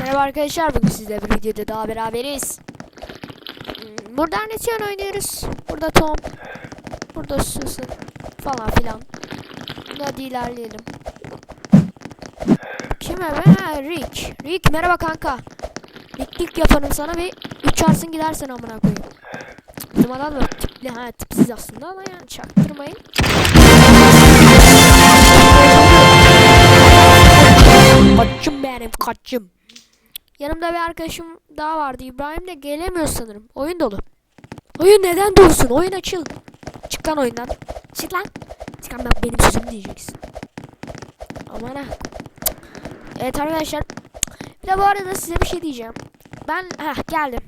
Merhaba arkadaşlar bugün sizle bir videoda daha beraberiz. Hmm, Burada Nation oynuyoruz. Burada Tom. Burada Susan falan filan. Hadi ilerleyelim. Kime be? Ha, Rick. Rick merhaba kanka. Ricklik yaparım sana bir uçarsın gidersin amına koyayım. Bizim adam da tipli ha tipsiz aslında ama yani çaktırmayın. Kaçım benim kaçım. Yanımda bir arkadaşım daha vardı. İbrahim de gelemiyor sanırım. Oyun dolu. Oyun neden dolusun? Oyun açıl. Çık lan oyundan. Çık lan. Çık lan ben benim sözüm diyeceksin. Aman ha. Evet arkadaşlar. Bir de bu arada size bir şey diyeceğim. Ben heh geldim.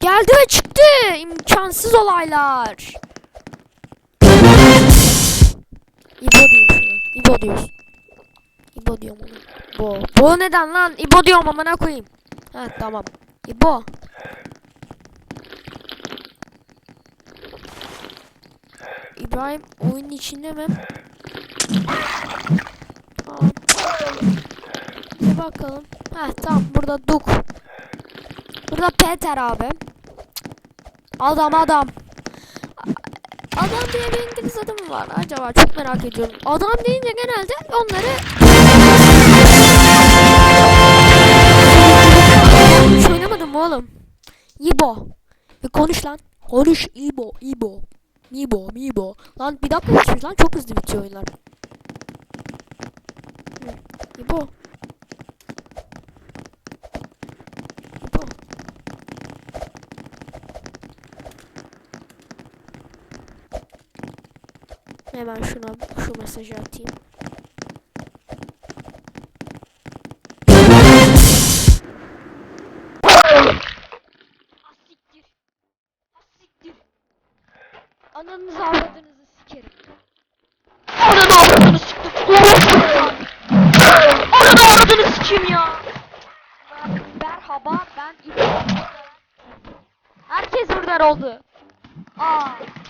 Geldi ve çıktı. İmkansız olaylar. İbo diyeyim. İbo diyoruz. Bo neden lan? İbo diyorum amına koyayım. Ha tamam. İbo. İbrahim oyunun içinde mi? Tamam. Bir bakalım. Ha tamam burada Duk. Burada Peter abi. Adam adam. Adam diye bir İngiliz adı mı var acaba? Çok merak ediyorum. Adam deyince genelde onları Hiç oynamadım oğlum? İbo. Bir konuş lan. Konuş İbo, İbo. Mibo, Mibo. Lan bir dakika geçmiş lan çok hızlı bitiyor oyunlar. İbo. İbo. Hemen şuna şu mesajı atayım. Ananızı avradınızı sikerim. Ananı avradını siktim. Ananı avradını sikeyim ya. Merhaba ben. Herkes burada oldu. Aa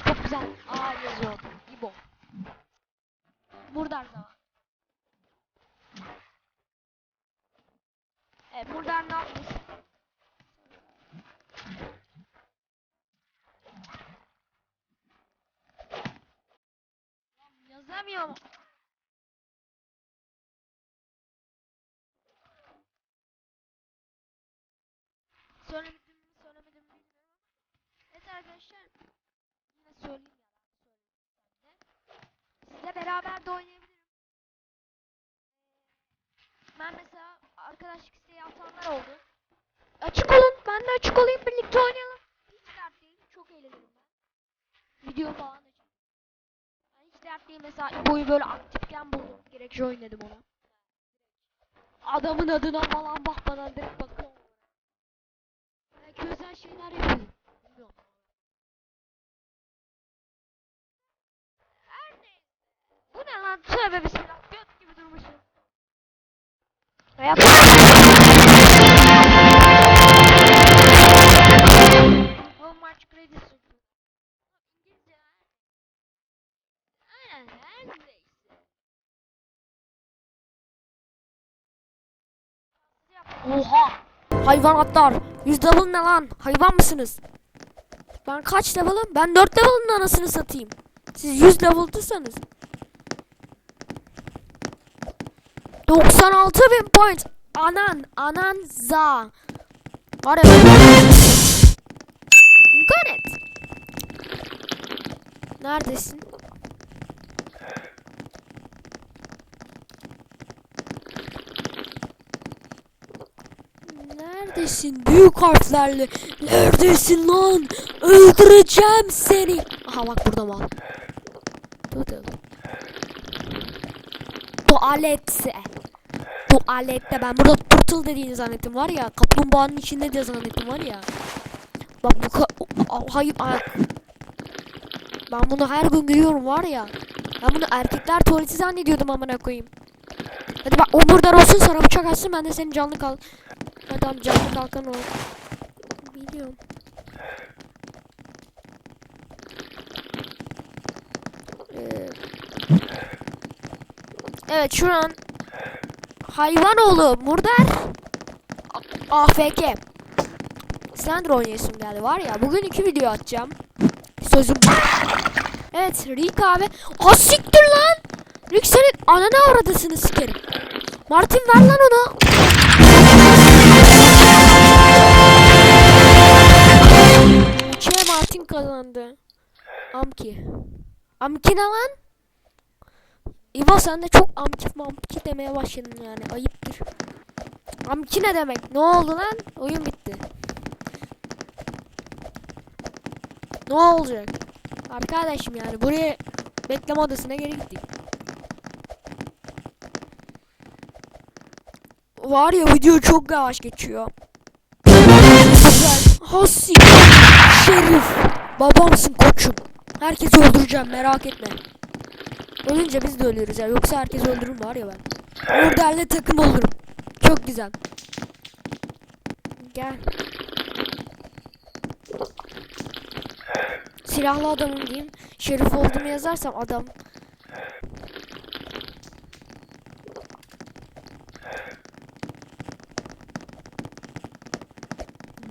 çok güzel. Aa yazıyor. İbo. Burada her zaman. Evet burada ne Yazamıyorum. Söylemedim mi söylemedim mi bilmiyorum ama. Evet arkadaşlar. Yine söyleyeyim ya. Sizle beraber de oynayabilirim. Ee, Ben mesela arkadaşlık isteği atanlar oldu. Açık olun. Ben de açık olayım. Birlikte oynayalım. Hiç dert değil. Çok eğlenirim ben. Video falan dert değil. Mesela boyu böyle aktifken buldum. Gerekçe oynadım ona. Adamın adına falan bakmadan direkt bakıyorum. Belki özel şeyler yapıyorum. Bilmiyorum. Bu ne lan? Tövbe bismillah. Göt gibi durmuşum. Home Oha! Hayvanatlar! Yüz level ne lan? Hayvan mısınız? Ben kaç level'ım? Ben 4 level'ın anasını satayım. Siz 100 level'dısınız. 96 bin point. Anan, anan za. Var. İnternet. Neredesin? Neredesin büyük harflerle? Neredesin lan? Öldüreceğim seni. Aha bak burada mal. Tuvaletse. Tuvalette ben burada turtle dediğini zannettim var ya. Kaplumbağanın içinde diye zannettim var ya. Bak bu ka hayır ay- Ben bunu her gün görüyorum var ya. Ben bunu erkekler tuvaleti zannediyordum amına koyayım. Hadi bak omurdan olsun sana bıçak atsın ben de senin canlı kal. Tamam canlı kalkan ol. Biliyorum. Evet şu an Hayvan oğlu Murdar. AFK. Slender oynayasım geldi var ya. Bugün iki video atacağım. Sözüm. Evet Rick abi. Ha siktir lan. Rick senin ananı avradısını sikerim. Martin ver lan onu. Amki. Amki ne lan? İbo sen de çok amki mamki demeye başladın yani. Ayıptır. Amki ne demek? Ne oldu lan? Oyun bitti. Ne olacak? Arkadaşım yani buraya bekleme odasına geri gittik. Var ya video çok yavaş geçiyor. Güzel. Şerif. Babamsın koçum. Herkesi öldüreceğim merak etme. Ölünce biz de ölürüz ya. Yoksa herkes öldürürüm var ya ben. Orderle takım olurum. Çok güzel. Gel. Silahlı adamım diyeyim. Şerif olduğumu yazarsam adam.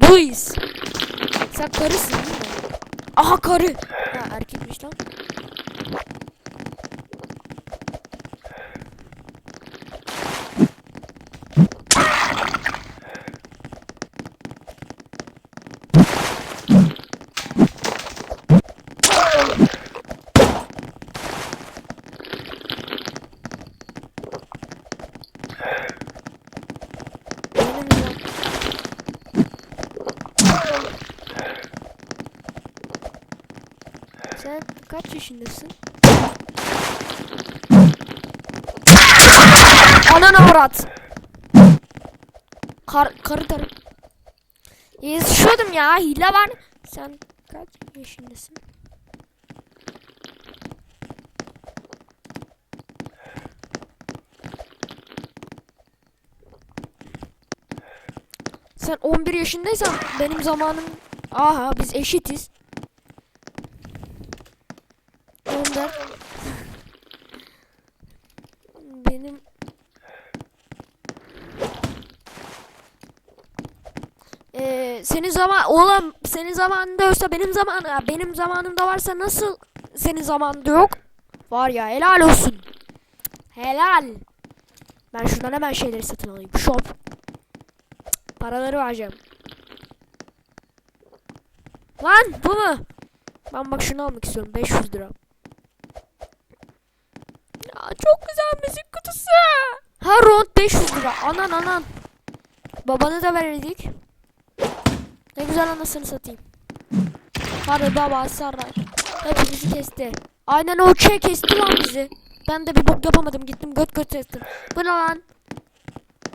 Boys. Sen karısın değil mi? Aha karı. Ha erkekmiş lan. Benim ya. Sen kaç yaşındasın? Ananı avrat. Kar, karı karı. Yazışıyordum ya hile var. Sen kaç yaşındasın? Sen 11 yaşındaysan benim zamanım... Aha biz eşitiz. 14. Benim... Ee, senin zaman oğlum senin zamanında yoksa benim zamanım benim zamanımda varsa nasıl senin zamanında yok? Var ya helal olsun. Helal. Ben şuradan hemen şeyleri satın alayım. Shop. Paraları vereceğim. Lan bu mu? Ben bak şunu almak istiyorum. 500 lira. Ya çok güzel müzik kutusu. Ha rond 500 lira. Anan anan. Babanı da verirdik. Ne güzel anasını satayım. Hadi baba saray. Hepimizi kesti. Aynen o şey kesti lan bizi. Ben de bir bok yapamadım. Gittim göt göt kestim. Bu ne lan?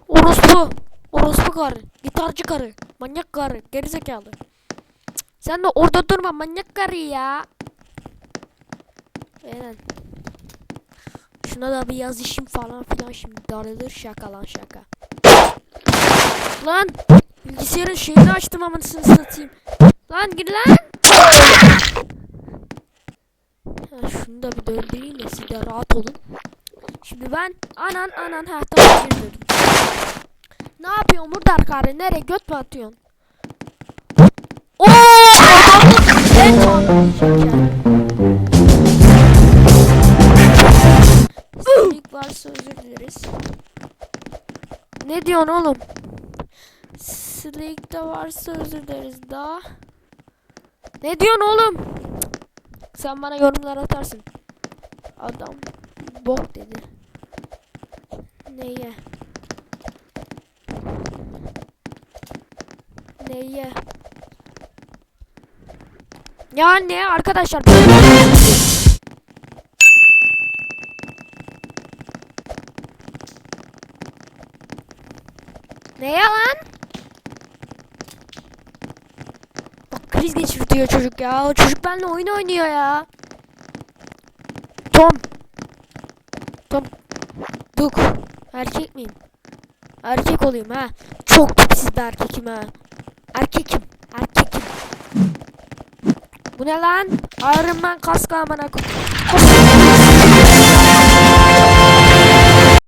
Orospu. Orospu karı. Gitarcı karı. Manyak karı. Gerizekalı. Sen de orada durma manyak karı ya. Aynen. Şuna da bir yazışım falan filan şimdi darılır şaka lan şaka. Lan bilgisayarın şeyini açtım amanısını satayım. Lan gir lan. Ha, şunu da bir döndüreyim de siz de rahat olun. Şimdi ben anan anan ha tamam döndüm. Ne yapıyorsun burada karı? Nereye göt mü atıyorsun? Oo! Ben. Silik varsa özür dileriz. Ne diyorsun oğlum? De varsa özür dileriz daha. Ne diyorsun oğlum? Sen bana yorumlar atarsın. Adam bok dedi. Neye? Neye? Ya ne arkadaşlar? Ne lan? Bak geçirtiyor çocuk ya. O çocuk benimle oyun oynuyor ya. Tom. Tom. Duk. Erkek miyim? Erkek olayım ha. Çok tipsiz bir erkekim ha. Erkekim. Erkekim. Bu ne lan? Iron Man kaskı amına koy. Koş.